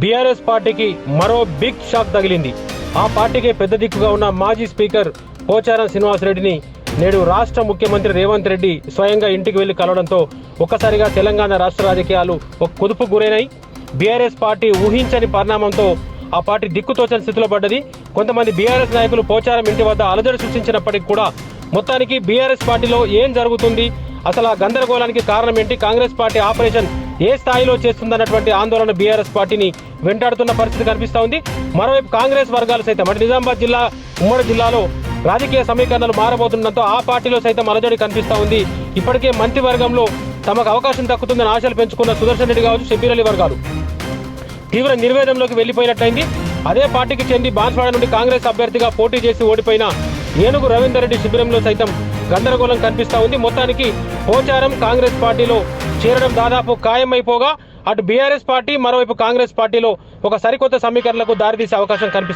BRS పార్టీకి మరో big shock తగిలింది. ఆ పార్టీకి పెద్ద దిక్కుగా ఉన్న మాజీ స్పీకర్ పోచారం శ్రీనివాసరెడ్డిని నేడు రాష్ట్ర ముఖ్యమంత్రి రేవంత్ రెడ్డి స్వయంగా ఇంటికి వెళ్ళి కలవడంతో ఒక్కసారిగా తెలంగాణ రాష్ట్ర రాజకీయాలు ఒక కుదుపు గురైనాయి. బీఆర్ఎస్ పార్టీ ఊహించని పరిణామంతో ఆ పార్టీ దిక్కుతోచని స్థితిలో పడ్డది. కొంతమంది బీఆర్ఎస్ నాయకులు పోచారం ఇంటి వద్ద అలజడి సృష్టించినప్పటికీ కూడా మొత్తానికి బీఆర్ఎస్ పార్టీలో ఏం జరుగుతుంది? అసలు ఆ గందరగోళానికి కారణం ఏంటి? కాంగ్రెస్ పార్టీ ఆపరేషన్ ఏ స్థాయిలో చేస్తుందన్నటువంటి ఆందోళన బీఆర్ఎస్ పార్టీని వెంటాడుతున్న పరిస్థితి కనిపిస్తూ ఉంది. మరోవైపు కాంగ్రెస్ వర్గాలు సైతం అంటే నిజామాబాద్ జిల్లా ఉమ్మడి జిల్లాలో రాజకీయ సమీకరణలు మారబోతుండటంతో ఆ పార్టీలో సైతం అలజడి కనిపిస్తూ ఉంది. ఇప్పటికే మంత్రివర్గంలో తమకు అవకాశం దక్కుతుందని ఆశలు పెంచుకున్న సుదర్శన్ రెడ్డి కావచ్చు షబీర్ అలీ వర్గాలు. తీవ్ర నిర్వేదంలోకి వెళ్ళిపోయినట్లయింది అదే పార్టీకి చెంది బాన్స్వాడ నుండి కాంగ్రెస్ అభ్యర్థిగా పోటీ చేసి ఓడిపోయిన ఏనుగు రవీందర్ రెడ్డి శిబిరంలో సైతం గందరగోళం కనిపిస్తా ఉంది. మొత్తానికి పోచారం కాంగ్రెస్ పార్టీలో చేరడం దాదాపు ఖాయమైపోగా అటు బీఆర్ఎస్ పార్టీ మరోవైపు కాంగ్రెస్ పార్టీలో ఒక సరికొత్త సమీకరణలకు దారితీసే అవకాశం కనిపిస్తుంది.